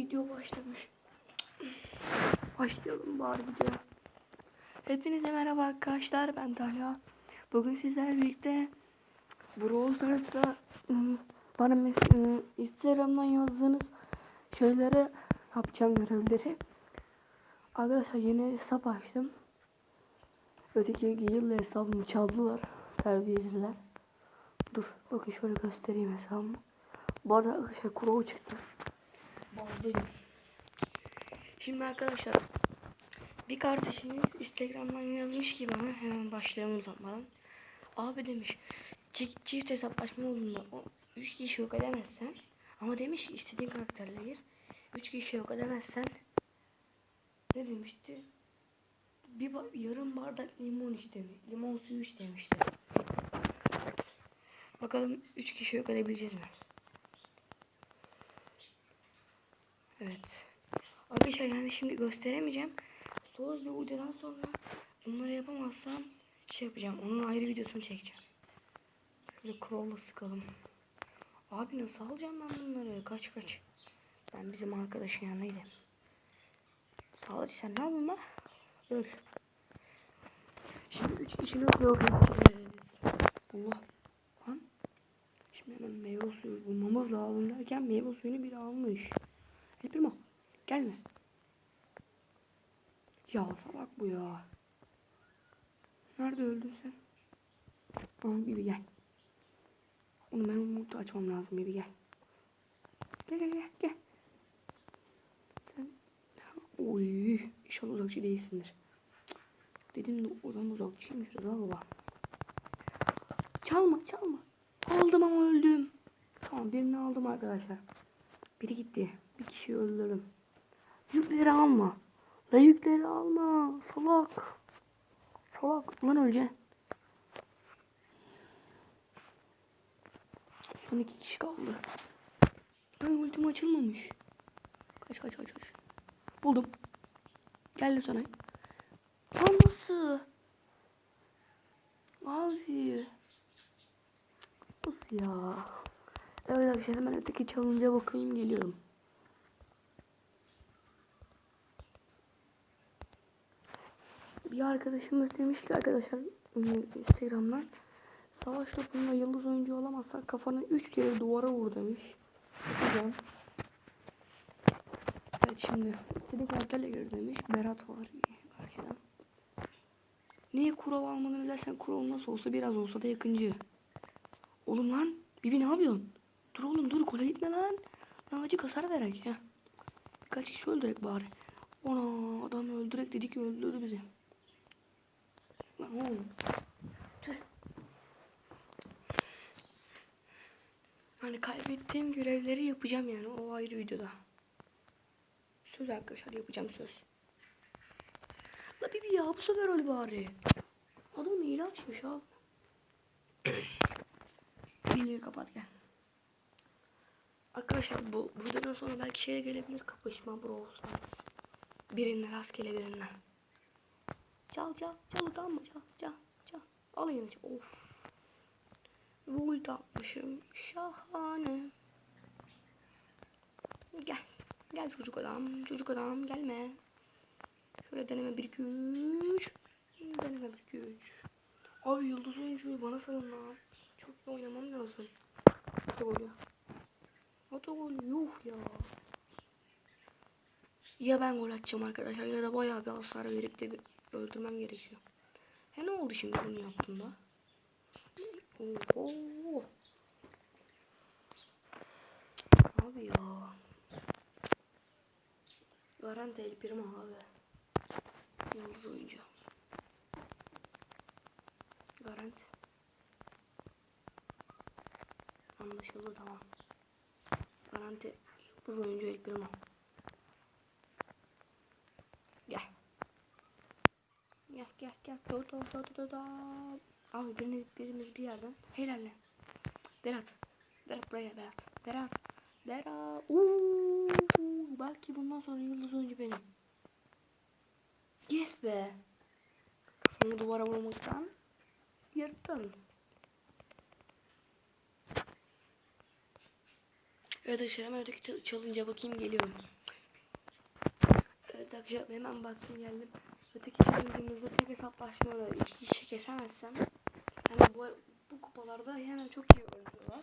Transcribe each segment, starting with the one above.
video başlamış. Başlayalım bari videoya. Hepinize merhaba arkadaşlar ben Talha. Bugün sizlerle birlikte Brawl Stars'ta ım, bana ım, Instagram'dan yazdığınız şeyleri yapacağım görevleri. Arkadaşlar yeni hesap açtım. Öteki yıl hesabımı çaldılar. Terbiyesizler. Dur bakın şöyle göstereyim hesabımı. Bu arada şey kuru çıktı. Bozduyum. Şimdi arkadaşlar bir kardeşimiz Instagram'dan yazmış ki bana hemen başlayalım uzatmadan. Abi demiş çift, çift hesaplaşma olduğunda o 3 kişi yok edemezsen ama demiş istediğin karakterle gir. 3 kişi yok edemezsen ne demişti? Bir ba- yarım bardak limon iç demiş. Limon suyu iç demişti. Bakalım 3 kişi yok edebileceğiz mi? Evet. Arkadaşlar yani şimdi gösteremeyeceğim. Söz bir videodan sonra bunları yapamazsam şey yapacağım. Onun ayrı videosunu çekeceğim. Şöyle Crow'la sıkalım. Abi nasıl alacağım ben bunları? Kaç kaç. Ben bizim arkadaşın yanına gidelim. Sağ ol sen ne lan? Öl. Şimdi üç nasıl yok? Allah. Şimdi hemen meyve suyu bulmamız lazım derken meyve suyunu biri almış. El Primo. Gelme. Ya salak bu ya. Nerede öldün sen? Aa Bibi gel. Onu ben umutlu açmam lazım Bibi gel. Gel gel gel gel. Sen Oy inşallah uzakçı değilsindir. Dedim de o zaman uzakçıymış Rıza baba. Çalma çalma. Aldım ama öldüm. Tamam birini aldım arkadaşlar. Biri gitti. Bir kişi öldürdüm. Yükleri alma. La alma. Salak. Salak. Lan öleceksin. Son iki kişi kaldı. Lan ultim açılmamış. Kaç kaç kaç kaç. Buldum. Geldim sana. Lan nasıl? Abi. Nasıl ya? Evet arkadaşlar hemen öteki challenge'a bakayım geliyorum. Bir arkadaşımız demiş ki arkadaşlar ıı, Instagram'dan savaş topunda yıldız oyuncu olamazsan kafanı 3 kere duvara vur demiş. Güzel. Evet şimdi istediğin karakterle gir demiş. Berat var karşıdan. Niye kurov almadınız dersen kurov nasıl olsa biraz olsa da yakıncı. Oğlum lan Bibi ne yapıyorsun? Dur oğlum dur kole gitme lan. Lan acık hasar verek ya. Birkaç kişi öldürek bari. Ona adam öldürek dedik öldürdü bizi. Hani kaybettiğim görevleri yapacağım yani o ayrı videoda. Söz arkadaşlar yapacağım söz. La Bibi ya bu sefer öl bari. Adam hile açmış abi. Videoyu kapat gel. Arkadaşlar bu buradan sonra belki şeye gelebilir kapışma Stars. Birine rastgele birine. Çal çal çal utanma çal çal çal. Alayım çal. Of. Volt atmışım. Şahane. Gel. Gel çocuk adam. Çocuk adam gelme. Şöyle deneme 1 2 3. Deneme 1 2 3. Abi yıldız oyuncuyu bana salın lan. Çok iyi oynamam lazım. Otogol ya. Otogol yuh ya. Ya ben gol atacağım arkadaşlar ya da bayağı bir hasar verip de öldürmem gerekiyor. He ne oldu şimdi bunu yaptığımda? Oho. Abi ya. Garanti el primo abi. Yıldız oyuncu. Garanti. Anlaşıldı tamam. Garanti yıldız oyuncu el primo. Gel. Gel gel. Dur dur dur dur dur. Abi birimiz, birimiz bir yerden. Helal lan. Berat. Berat buraya Berat. Berat. Berat. Uuu. Belki bundan sonra yıldız oyuncu benim. Yes be. Kafamı duvara vurmaktan yırttım. Evet arkadaşlar hemen öteki challenge'a bakayım geliyorum. arkadaşlar hemen baktım geldim. Öteki challenge'ımızda tek hesaplaşmada iki kişi kesemezsem yani bu, bu kupalarda hemen çok iyi öldürüyorlar.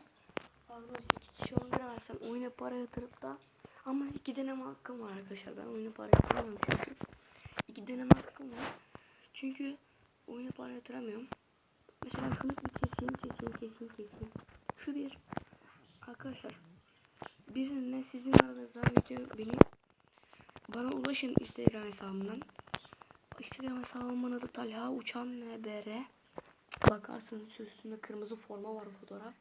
Fazla iki kişi öldüremezsem oyuna para yatırıp da ama iki deneme hakkım var arkadaşlar. Ben oyuna para yatıramıyorum çünkü. İki deneme hakkım var. Çünkü oyuna para yatıramıyorum. Mesela şunu keseyim, keseyim, keseyim, keseyim. Şu bir. Arkadaşlar birine sizin aranızda video beni bana ulaşın Instagram hesabımdan. Instagram hesabımın adı Talha Uçan NBR. Bakarsanız üstünde kırmızı forma var fotoğraf.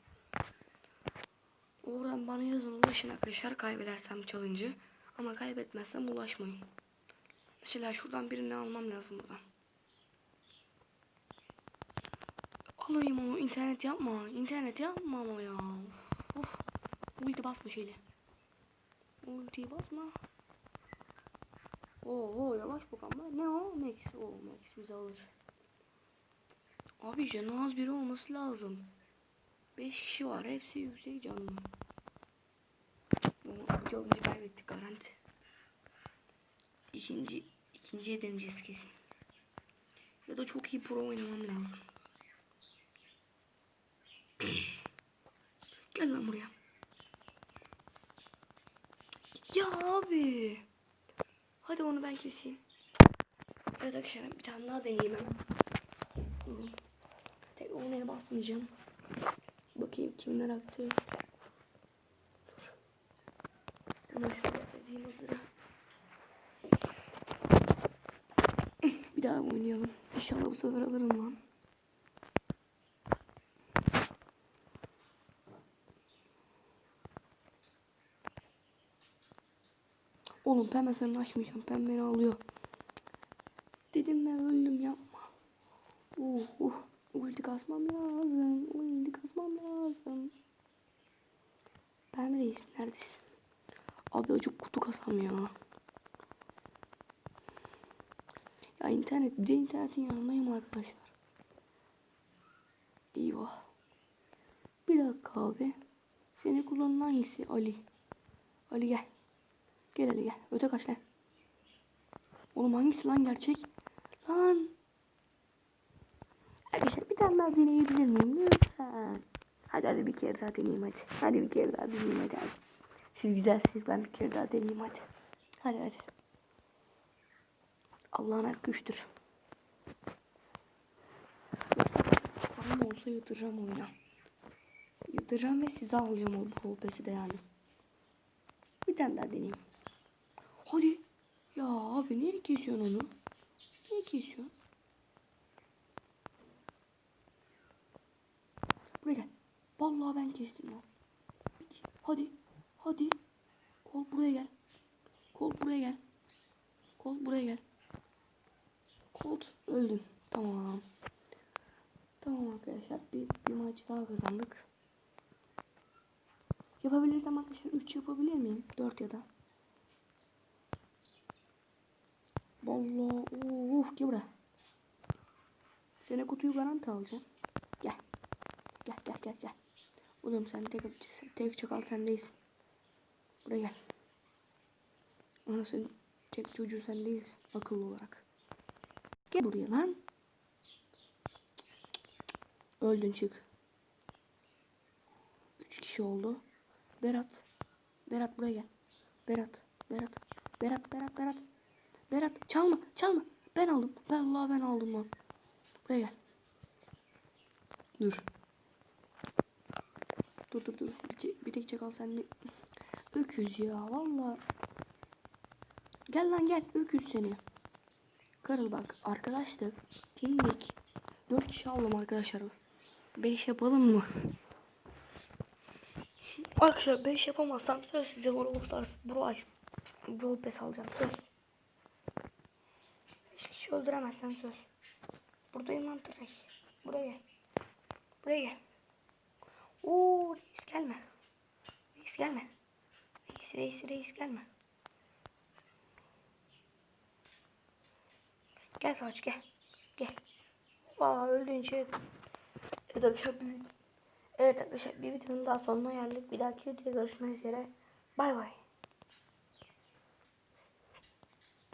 Oradan bana yazın ulaşın arkadaşlar kaybedersem challenge'ı. Ama kaybetmezsem ulaşmayın. Mesela şuradan birini almam lazım buradan. Alayım onu internet yapma. internet yapma ama ya. Of. Ulti basma şeyle. Ultiyi basma. Oo yavaş bakalım. Ne o? Max. O Max bizi alır. Abi canı az biri olması lazım. 5 kişi var. Hepsi yüksek canlı. Bu challenge kaybettik garanti. İkinci, ikinciye deneyeceğiz kesin. Ya da çok iyi pro oynamam lazım. Gel lan buraya. Ya abi. Hadi onu ben keseyim. Evet arkadaşlar bir tane daha deneyeyim hemen. Durun. Tek oraya basmayacağım. Bakayım kimler aktif. Dur. Hemen şöyle edeyim hazıra. Bir daha oynayalım. İnşallah bu sefer alırım lan. Oğlum pembe seni açmayacağım. Pembe alıyor. Dedim ben öldüm yapma. Uh uh. Ulti kasmam lazım. Ulti kasmam lazım. Pembe reis neredesin? Abi acık kutu kasam ya. Ya internet bir de internetin yanındayım arkadaşlar. Eyvah. Bir dakika abi. Seni kullanan hangisi? Ali. Ali gel. Gel Ali gel. Öte kaç lan. Oğlum hangisi lan gerçek? Lan. Arkadaşlar bir tane daha deneyebilir miyim? Lütfen. Hadi hadi bir kere daha deneyeyim hadi. Hadi bir kere daha deneyeyim hadi hadi. Siz güzelsiniz ben bir kere daha deneyeyim hadi. Hadi hadi. Allah'ın hakkı üçtür. Param olsa yatıracağım oyuna. Yatıracağım ve size alacağım o bu pesi de yani. Bir tane daha deneyeyim. Hadi. Ya abi niye kesiyorsun onu? Niye kesiyorsun? Buraya gel. Vallahi ben kestim lan. Hadi. Hadi. Kol buraya gel. Kol buraya gel. Kol buraya gel. Colt öldün. Tamam. Tamam arkadaşlar bir, bir maç daha kazandık. Yapabilirsem arkadaşlar 3 yapabilir miyim? 4 ya da. Vallahi uf gel buraya. Seni kutuyu garanti alacağım. Gel. Gel gel gel gel. Oğlum sen tek tek çakal sendeyiz. Buraya gel. Anasını tek çocuğu sendeyiz akıllı olarak. Gel buraya lan. Öldün çık. Üç kişi oldu. Berat. Berat buraya gel. Berat. Berat. Berat. Berat. Berat. Berat. Çalma. Çalma. Ben aldım. Ben Allah ben aldım lan. Buraya gel. Dur. Dur dur dur. Bir, tek çakal sen de. Öküz ya valla. Gel lan gel. Öküz seni. Karıl bak arkadaşlık. Timlik. 4 kişi aldım arkadaşlar. 5 yapalım mı? Arkadaşlar 5 yapamazsam söz size Brawl Stars Brawl Brawl Pass alacağım söz. 5 kişi öldüremezsem söz. Buradayım lan Trey. Buraya gel. Buraya gel. Oo reis gelme. Reis gelme. Reis reis reis gelme. Gel saç gel. Gel. Aa öldün şey. Evet arkadaşlar bir Evet arkadaşlar bir videonun daha sonuna geldik. Bir dahaki videoda görüşmek üzere. Bay bay.